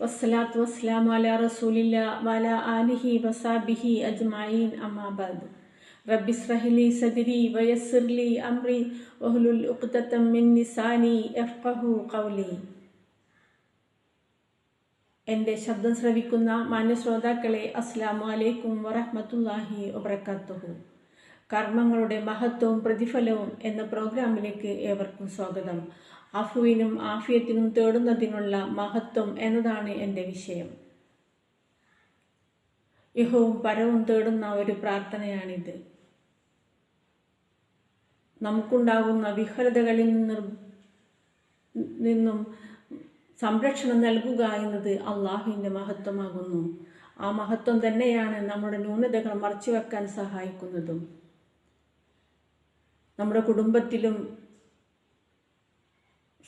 വസ്സലാത്തു വസ്സലാം അല റസൂലില്ല വല ആലിഹി വസാബിഹി അജ്മായിൻ അമ്മാബാദ് റബ്ബി സഹലി സദിരി വയസ്സിർലി അമ്രി വഹ്ലുൽ ഉഖ്ദത്തം മിൻ നിസാനി യഫ്ഖഹു ഖൗലി. എന്റെ ശബ്ദം ശ്രവിക്കുന്ന മാന്യ ശ്രോതാക്കളെ അസ്സാം വലൈക്കും വറഹമത്തല്ലാഹി വബറകാതുഹു കർമ്മങ്ങളുടെ മഹത്വവും പ്രതിഫലവും എന്ന പ്രോഗ്രാമിലേക്ക് ഏവർക്കും സ്വാഗതം. അഫുവിനും ആഫിയത്തിനും തേടുന്നതിനുള്ള മഹത്വം എന്നതാണ് എന്റെ വിഷയം. യഹവും പരവും തേടുന്ന ഒരു പ്രാർത്ഥനയാണിത്. നമുക്കുണ്ടാകുന്ന വിഹലതകളിൽ നിന്നും സംരക്ഷണം നൽകുക എന്നത് അള്ളാഹുവിന്റെ മഹത്വമാകുന്നു. ആ മഹത്വം തന്നെയാണ് നമ്മുടെ ന്യൂനതകൾ മറച്ചുവെക്കാൻ സഹായിക്കുന്നതും. നമ്മുടെ കുടുംബത്തിലും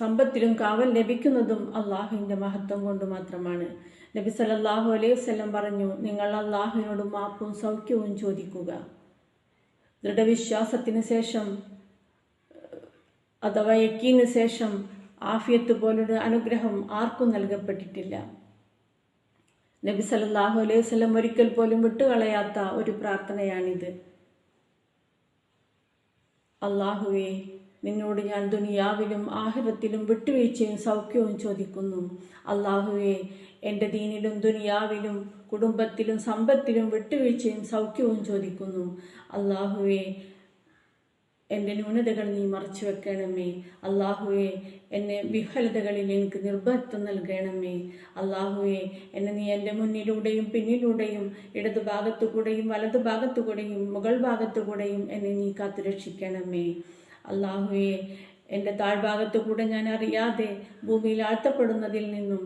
സമ്പത്തിലും കാവൽ ലഭിക്കുന്നതും അള്ളാഹുവിന്റെ മഹത്വം കൊണ്ട് മാത്രമാണ്. നബി സലല്ലാഹു അലൈഹി വസല്ലം പറഞ്ഞു നിങ്ങൾ അള്ളാഹുവിനോട് മാപ്പും സൗഖ്യവും ചോദിക്കുക. ദൃഢവിശ്വാസത്തിന് ശേഷം അഥവാ യക്കീന് ശേഷം ആഫിയത്ത് പോലൊരു അനുഗ്രഹം ആർക്കും നൽകപ്പെട്ടിട്ടില്ല. നബി സലല്ലാഹു അലൈഹി വസല്ലം ഒരിക്കൽ പോലും വിട്ടുകളയാത്ത ഒരു പ്രാർത്ഥനയാണിത്. അള്ളാഹുവേ നിന്നോട് ഞാൻ ദുനിയാവിലും ആഹിറത്തിലും വിട്ടുവീഴ്ചയും സൗഖ്യവും ചോദിക്കുന്നു. അള്ളാഹുവെ എന്റെ ദീനിലും ദുനിയാവിലും കുടുംബത്തിലും സമ്പത്തിലും വിട്ടുവീഴ്ചയും സൗഖ്യവും ചോദിക്കുന്നു. അള്ളാഹുവെ എന്റെ ന്യൂനതകൾ നീ മറച്ചു വെക്കണമേ. അള്ളാഹുവെ എന്നെ വിഹലതകളിൽ എനിക്ക് നിർബന്ധം നൽകണമേ. അള്ളാഹുവെ എന്നെ നീ എന്റെ മുന്നിലൂടെയും പിന്നിലൂടെയും ഇടതു ഭാഗത്തുകൂടെയും വലതു ഭാഗത്തുകൂടെയും മുകൾ ഭാഗത്തുകൂടെയും എന്നെ നീ കാത്തുരക്ഷിക്കണമേ. അള്ളാഹുവെ എന്റെ താഴ്ഭാഗത്തു കൂടെ ഞാൻ അറിയാതെ ഭൂമിയിൽ ആഴ്ത്തപ്പെടുന്നതിൽ നിന്നും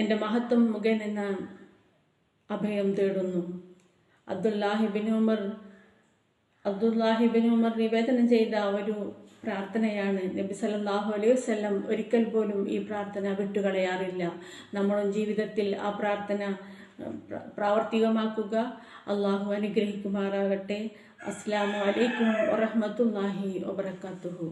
എന്റെ മഹത്വം മുഖേന അഭയം തേടുന്നു. അബ്ദുല്ലാഹിബിൻ ഉമർ അബ്ദുല്ലാഹിബിൻ ഉമർ നിവേദനം ചെയ്ത ഒരു പ്രാർത്ഥനയാണ് നബി സല്ലാഹു അലൈഹി വസ്ലം ഒരിക്കൽ പോലും ഈ പ്രാർത്ഥന വിട്ടുകളയാറില്ല. നമ്മളും ജീവിതത്തിൽ ആ പ്രാർത്ഥന പ്രാവർത്തികമാക്കുക. അള്ളാഹു അനുഗ്രഹിക്കുമാറാകട്ടെ. അസ്സാം വലൈക്കും വറഹമത്തല്ലാഹി വബർക്കാത്തുഹു